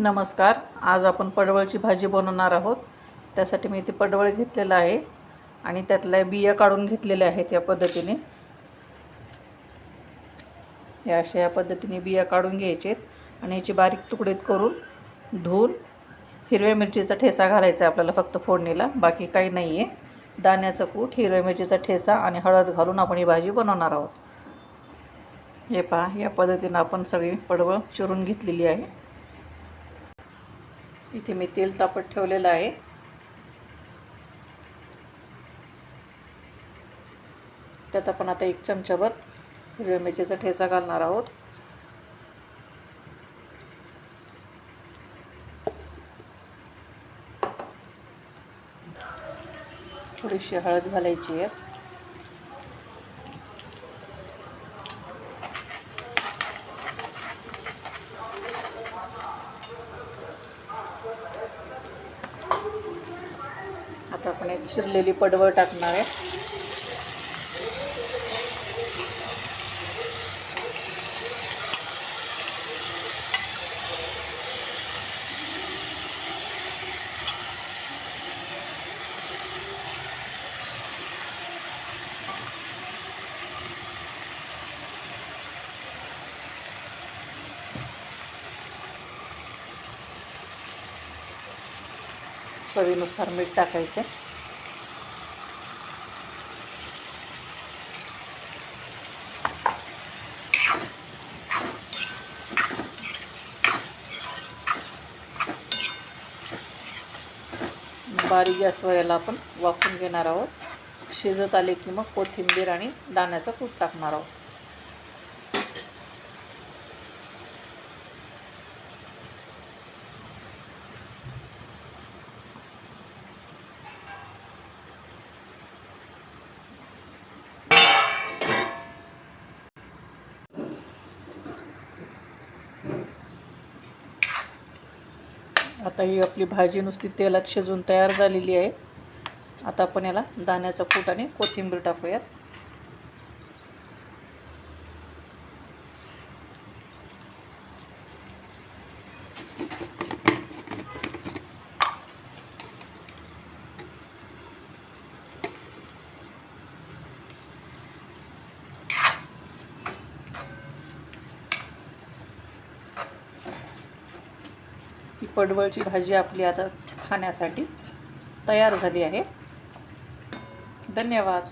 नमस्कार. आज आपण पडवळची भाजी बनवणार आहोत. त्यासाठी मी इथे पडवळ घेतलेलं आहे आणि त्यातल्या बिया काढून घेतलेल्या आहेत या पद्धतीने. या अशा या पद्धतीने बिया काढून घ्यायचे आणि याचे बारीक तुकडेत करून धुवून हिरव्या मिरचीचा ठेचा घालायचा आहे आपल्याला फक्त फोडणीला. बाकी काही नाही आहे दाण्याचं कूट हिरव्या मिरचीचा ठेचा आणि हळद घालून आपण ही भाजी बनवणार आहोत. हे पहा या पद्धतीनं आपण सगळी पडवळ चिरून घेतलेली आहे. इथे मी तेल तापत ठेवलेलं आहे. त्यात आपण आता एक चमचाभर हिरव्या मिरचीचा ठेचा घालणार आहोत. थोडीशी हळद घालायची आहे. आता आपण एक शिरलेली पडवळ टाकणार आहे. चवीनुसार मीठ टाकायचं. बारीक गॅसवर याला आपण वाफून घेणार आहोत. शिजत आले की मग कोथिंबीर आणि दाण्याचं कूट टाकणार आहोत. आता ही आपली भाजी नुसती तेलात शिजून तयार झालेली आहे. आता आपण याला दाण्याचा कूट आणि कोथिंबीर टाकूयात. ही पडवळची भाजी आपली आता खाण्यासाठी तयार झाली आहे. धन्यवाद.